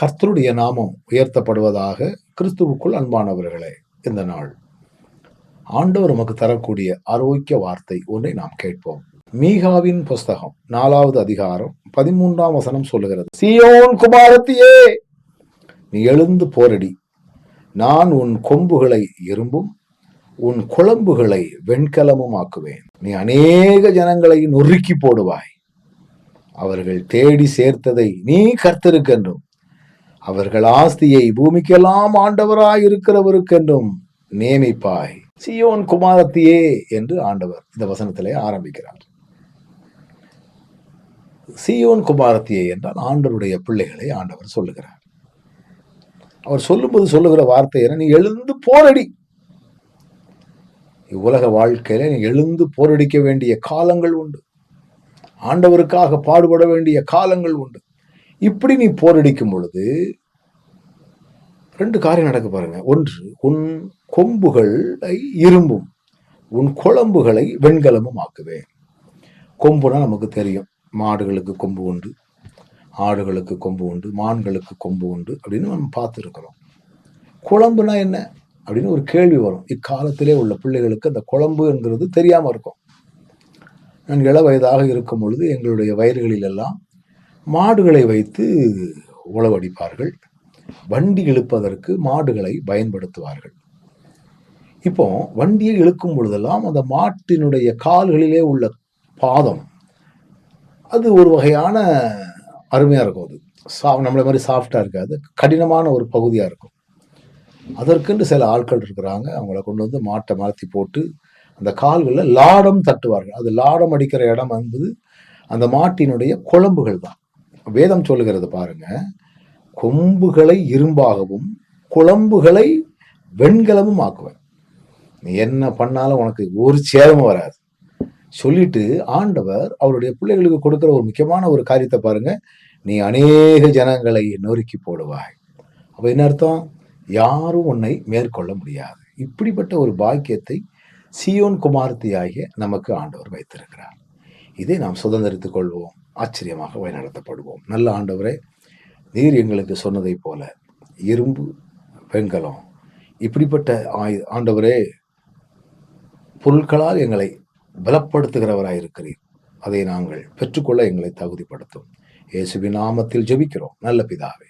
கர்த்தருடைய நாமம் உயர்த்தப்படுவதாக கிறிஸ்துவுக்குள் அன்பானவர்களே இந்த நாள். ஆண்டவர் நமக்கு தரக்கூடிய ஆரோக்கிய வார்த்தை ஒன்றை நாம் கேட்போம். மீகாவின் புஸ்தகம் நாலாவது அதிகாரம் பதிமூன்றாம் வசனம் சொல்லுகிறது. சியோன் குமாரத்தியே நீ எழுந்து போரடி. நான் உன் கொம்புகளை இரும்பும் உன் குழம்புகளை வெண்கலமும் ஆக்குவேன். நீ அநேக ஜனங்களை நொறுக்கி போடுவாய். அவர்கள் தேடி சேர்த்ததை நீ கர்த்தருக்கென்றும். அவர்கள் ஆஸ்தியை பூமிக்கெல்லாம் ஆண்டவராய் இருக்கிறவருக்கென்றும் நியமிப்பாய். சியோன் குமாரத்தியே என்று ஆண்டவர் இந்த வசனத்திலே ஆரம்பிக்கிறார். சியோன் குமாரத்தியே என்றால் ஆண்டவருடைய பிள்ளைகளை ஆண்டவர் சொல்லுகிறார். அவர் சொல்லும்போது சொல்லுகிற வார்த்தை என்ன? நீ எழுந்து போரடி. இவ்வுலக வாழ்க்கையில நீ எழுந்து போரடிக்க வேண்டிய காலங்கள் உண்டு. ஆண்டவருக்காக பாடுபட வேண்டிய காலங்கள் உண்டு. இப்படி நீ போரடிக்கும் பொழுது ரெண்டு காரியம் நடக்க பாருங்க. ஒன்று உன் கொம்புகளை இரும்பும் உன் குழம்புகளை வெண்கலமும் ஆக்குவேன் கொம்புனா நமக்கு தெரியும். மாடுகளுக்கு கொம்பு உண்டு ஆடுகளுக்கு கொம்பு உண்டு மான்களுக்கு கொம்பு உண்டு அப்படின்னு நம்ம பார்த்துருக்குறோம். குழம்புனா என்ன அப்படின்னு ஒரு கேள்வி வரும். இக்காலத்திலே உள்ள பிள்ளைகளுக்கு அந்த குழம்பு என்கிறது தெரியாமல் இருக்கும். நான் இள வயதாக இருக்கும் பொழுது எங்களுடைய வயல்களிலெல்லாம் மாடுகளை வைத்து உழவடிப்பார்கள். வண்டி இழுப்பதற்கு மாடுகளை பயன்படுத்துவார்கள். இப்போ வண்டியை இழுக்கும் பொழுதெல்லாம் அந்த மாட்டினுடைய கால்களிலே உள்ள பாதம் அது ஒரு வகையான அருமையாக இருக்கும் அது. சா நம்மளை மாதிரி சாஃப்டாக இருக்காது கடினமான ஒரு பகுதியாக இருக்கும். அதற்கென்று சில ஆட்கள் இருக்கிறாங்க அவங்கள கொண்டு வந்து மாட்டை மாற்றி போட்டு அந்த கால்களில் லாடம் தட்டுவார்கள். அது லாடம் அடிக்கிற இடம் என்பது அந்த மாட்டினுடைய குழம்புகள் தான். வேதம் சொல்லுகிறது பாருங்க கொம்புகளை இரும்பாகவும் குழம்புகளை வெண்கலமும் ஆக்குவேன். நீ என்ன பண்ணாலும் உனக்கு ஒரு சேதமும் வராது. சொல்லிட்டு ஆண்டவர் அவருடைய பிள்ளைகளுக்கு கொடுக்குற ஒரு முக்கியமான ஒரு காரியத்தை பாருங்க. நீ அநேக ஜனங்களை நொறுக்கி போடுவாய். அப்ப என்ன அர்த்தம்? யாரும் உன்னை மேற்கொள்ள முடியாது. இப்படிப்பட்ட ஒரு பாக்கியத்தை சியோன் குமார்த்தியாகிய நமக்கு ஆண்டவர் வைத்திருக்கிறார். இதை நாம் சுதந்திரித்துக் கொள்வோம். ஆச்சரியமாக வழிநடத்தப்படுவோம். நல்ல ஆண்டவரே நீர் எங்களுக்கு சொன்னதை போல இரும்பு வெண்கலம். இப்படிப்பட்ட ஆயு ஆண்டவரே பொருட்களால் எங்களை பலப்படுத்துகிறவராக இருக்கிறீர் அதை நாங்கள் பெற்றுக்கொள்ள எங்களை தகுதிப்படுத்தும். இயேசுவின் நாமத்தில் ஜெபிக்கிறோம். நல்ல பிதாவே.